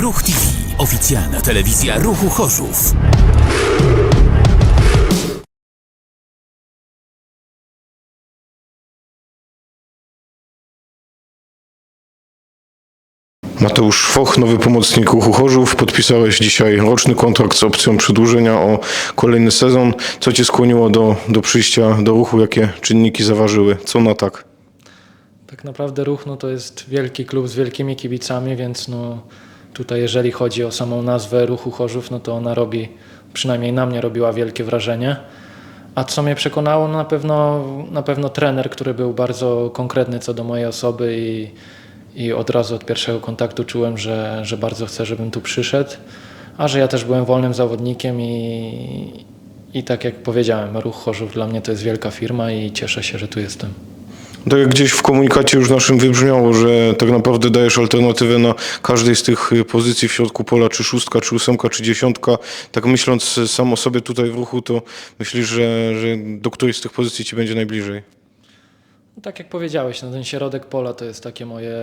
Ruch TV. Oficjalna telewizja Ruchu Chorzów. Mateusz Foch, nowy pomocnik ruchu Chorzów. Podpisałeś dzisiaj roczny kontrakt z opcją przedłużenia o kolejny sezon. Co cię skłoniło do, do przyjścia do ruchu? Jakie czynniki zaważyły? Co na tak? Tak naprawdę ruch no, to jest wielki klub z wielkimi kibicami, więc no, tutaj jeżeli chodzi o samą nazwę ruchu Chorzów, no to ona robi, przynajmniej na mnie robiła wielkie wrażenie. A co mnie przekonało, no na pewno, na pewno trener, który był bardzo konkretny co do mojej osoby i, i od razu od pierwszego kontaktu czułem, że, że bardzo chcę, żebym tu przyszedł, a że ja też byłem wolnym zawodnikiem i, i tak jak powiedziałem, ruch Chorzów dla mnie to jest wielka firma i cieszę się, że tu jestem. Tak jak gdzieś w komunikacie już naszym wybrzmiało, że tak naprawdę dajesz alternatywę na każdej z tych pozycji w środku pola, czy szóstka, czy ósemka, czy dziesiątka. Tak myśląc sam o sobie tutaj w ruchu, to myślisz, że, że do której z tych pozycji ci będzie najbliżej? Tak jak powiedziałeś, no ten środek pola to jest takie moje,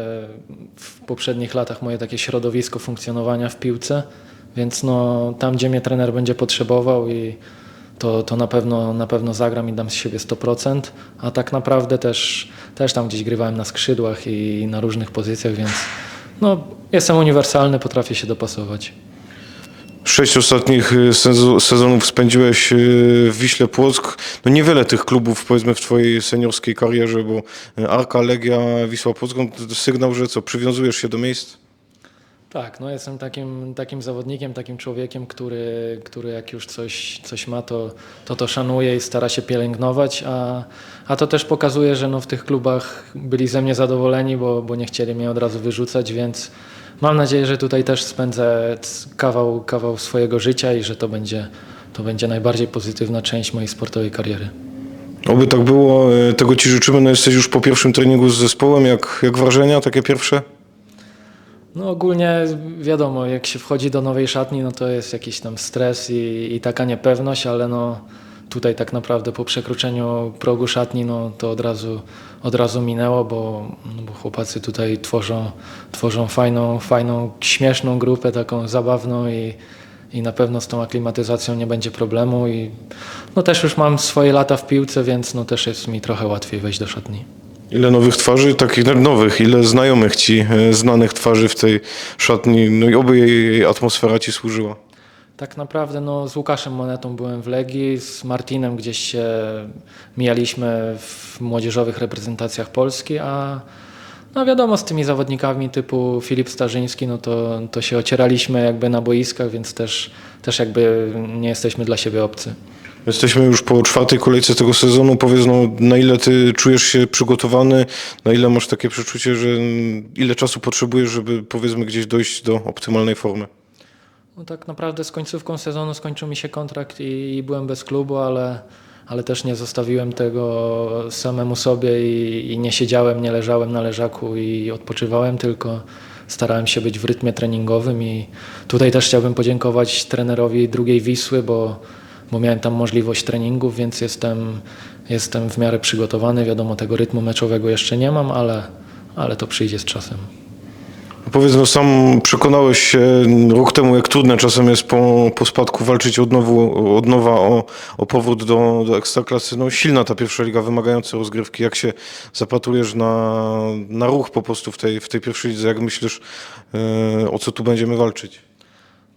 w poprzednich latach moje takie środowisko funkcjonowania w piłce, więc no tam, gdzie mnie trener będzie potrzebował i to, to na, pewno, na pewno zagram i dam z siebie 100%, a tak naprawdę też, też tam gdzieś grywałem na skrzydłach i na różnych pozycjach, więc no, jestem uniwersalny, potrafię się dopasować. Sześć ostatnich y, sezo- sezonów spędziłeś y, w Wiśle Płock. No niewiele tych klubów powiedzmy w twojej seniorskiej karierze, bo y, Arka, Legia, Wisła Płock, sygnał, że co, przywiązujesz się do miejsc? Tak, no jestem takim, takim zawodnikiem, takim człowiekiem, który, który jak już coś, coś ma, to, to to szanuje i stara się pielęgnować, a, a to też pokazuje, że no w tych klubach byli ze mnie zadowoleni, bo, bo nie chcieli mnie od razu wyrzucać, więc mam nadzieję, że tutaj też spędzę kawał, kawał swojego życia i że to będzie, to będzie najbardziej pozytywna część mojej sportowej kariery. Oby tak było, y, tego ci życzymy. No jesteś już po pierwszym treningu z zespołem, jak, jak wrażenia takie pierwsze? No ogólnie wiadomo, jak się wchodzi do nowej szatni, no to jest jakiś tam stres i, i taka niepewność, ale no tutaj tak naprawdę po przekroczeniu progu szatni, no to od razu, od razu minęło, bo, no bo chłopacy tutaj tworzą, tworzą fajną, fajną, śmieszną grupę, taką zabawną i, i na pewno z tą aklimatyzacją nie będzie problemu i no też już mam swoje lata w piłce, więc no też jest mi trochę łatwiej wejść do szatni. Ile nowych twarzy, takich nowych, ile znajomych ci, y, znanych twarzy w tej szatni, no i oby jej atmosfera ci służyła. Tak naprawdę no, z Łukaszem Monetą byłem w Legii, z Martinem gdzieś się mijaliśmy w młodzieżowych reprezentacjach Polski, a no wiadomo, z tymi zawodnikami typu Filip Starzyński, no to, to się ocieraliśmy jakby na boiskach, więc też, też jakby nie jesteśmy dla siebie obcy. Jesteśmy już po czwartej kolejce tego sezonu. Powiedz, no, na ile ty czujesz się przygotowany, na ile masz takie przeczucie, że mm, ile czasu potrzebujesz, żeby powiedzmy gdzieś dojść do optymalnej formy? No tak naprawdę z końcówką sezonu skończył mi się kontrakt i, i byłem bez klubu, ale, ale też nie zostawiłem tego samemu sobie i, i nie siedziałem, nie leżałem na leżaku i odpoczywałem, tylko starałem się być w rytmie treningowym i tutaj też chciałbym podziękować trenerowi drugiej Wisły, bo, bo miałem tam możliwość treningów, więc jestem, jestem w miarę przygotowany. Wiadomo, tego rytmu meczowego jeszcze nie mam, ale, ale to przyjdzie z czasem. Powiedz, no sam przekonałeś się rok temu, jak trudne czasem jest po, po spadku walczyć od, nowu, od nowa o, o powrót do, do ekstraklasy. No silna ta pierwsza liga, wymagająca rozgrywki. Jak się zapatrujesz na, na ruch po prostu w tej, w tej pierwszej lidze? Jak myślisz, e, o co tu będziemy walczyć?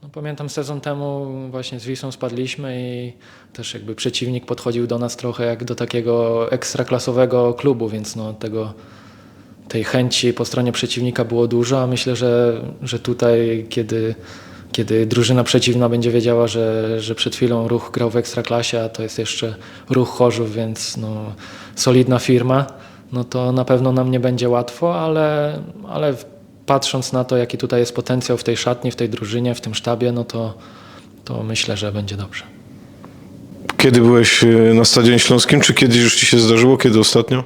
No, pamiętam sezon temu właśnie z Wisłą spadliśmy i też jakby przeciwnik podchodził do nas trochę jak do takiego ekstraklasowego klubu, więc no tego, tej chęci po stronie przeciwnika było dużo, a myślę, że, że tutaj kiedy, kiedy drużyna przeciwna będzie wiedziała, że, że przed chwilą ruch grał w ekstraklasie, a to jest jeszcze ruch Chorzów, więc no, solidna firma, no to na pewno nam nie będzie łatwo, ale, ale patrząc na to, jaki tutaj jest potencjał w tej szatni, w tej drużynie, w tym sztabie, no to, to myślę, że będzie dobrze. Kiedy byłeś e, na Stadionie Śląskim, czy kiedyś już ci się zdarzyło? Kiedy ostatnio?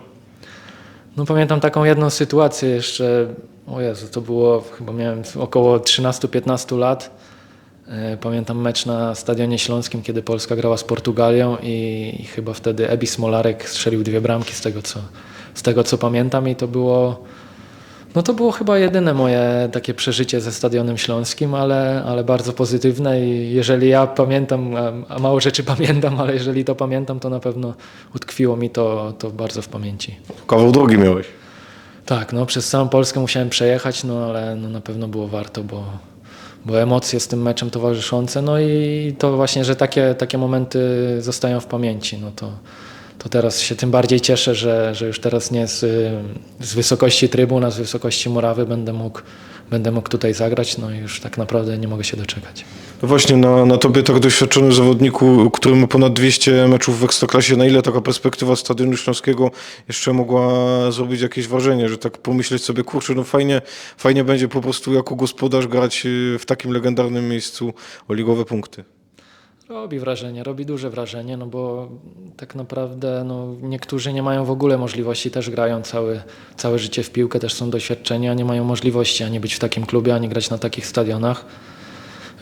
No pamiętam taką jedną sytuację jeszcze, o Jezu, to było, chyba miałem około 13-15 lat. E, Pamiętam mecz na Stadionie Śląskim, kiedy Polska grała z Portugalią i, i chyba wtedy Ebi Smolarek strzelił dwie bramki z tego, co, z tego co pamiętam i to było, No to było chyba jedyne moje takie przeżycie ze Stadionem Śląskim, ale, ale bardzo pozytywne i jeżeli ja pamiętam, a- mało rzeczy pamiętam, ale jeżeli to pamiętam, to na pewno utkwiło mi to, to bardzo w pamięci. Kawał drogi miałeś. Tak, no przez całą Polskę musiałem przejechać, no ale no, na pewno było warto, bo, bo emocje z tym meczem towarzyszące, no i to właśnie, że takie, takie momenty zostają w pamięci, no to, to teraz się tym bardziej cieszę, że, że już teraz nie z, z wysokości trybun, a z wysokości murawy będę mógł, będę mógł tutaj zagrać, no i już tak naprawdę nie mogę się doczekać. No właśnie, na, na tobie tak doświadczonym zawodniku, który ma ponad 200 meczów w Ekstraklasie, na ile taka perspektywa Stadionu Śląskiego jeszcze mogła zrobić jakieś wrażenie, że tak pomyśleć sobie, kurczę, no fajnie, fajnie będzie po prostu jako gospodarz grać y, w takim legendarnym miejscu o ligowe punkty. Robi wrażenie, robi duże wrażenie, no bo tak naprawdę no, niektórzy nie mają w ogóle możliwości, też grają całe, całe życie w piłkę, też są doświadczeni, a nie mają możliwości ani być w takim klubie, ani grać na takich stadionach.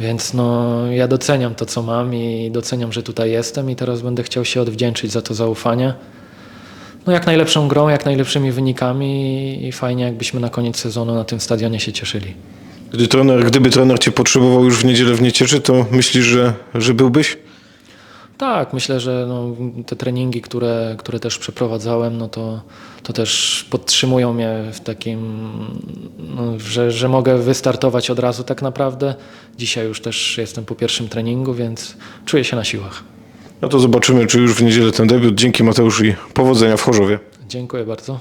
Więc no, ja doceniam to, co mam i doceniam, że tutaj jestem i teraz będę chciał się odwdzięczyć za to zaufanie. No jak najlepszą grą, jak najlepszymi wynikami i fajnie jakbyśmy na koniec sezonu na tym stadionie się cieszyli. Gdy trener, gdyby trener cię potrzebował już w niedzielę w Niecieczy, to myślisz, że, że byłbyś? Tak, myślę, że no, te treningi, które, które też przeprowadzałem, no to, to też podtrzymują mnie w takim, no, że, że mogę wystartować od razu tak naprawdę. Dzisiaj już też jestem po pierwszym treningu, więc czuję się na siłach. No to zobaczymy, czy już w niedzielę ten debiut. Dzięki Mateusz i powodzenia w Chorzowie. Dziękuję bardzo.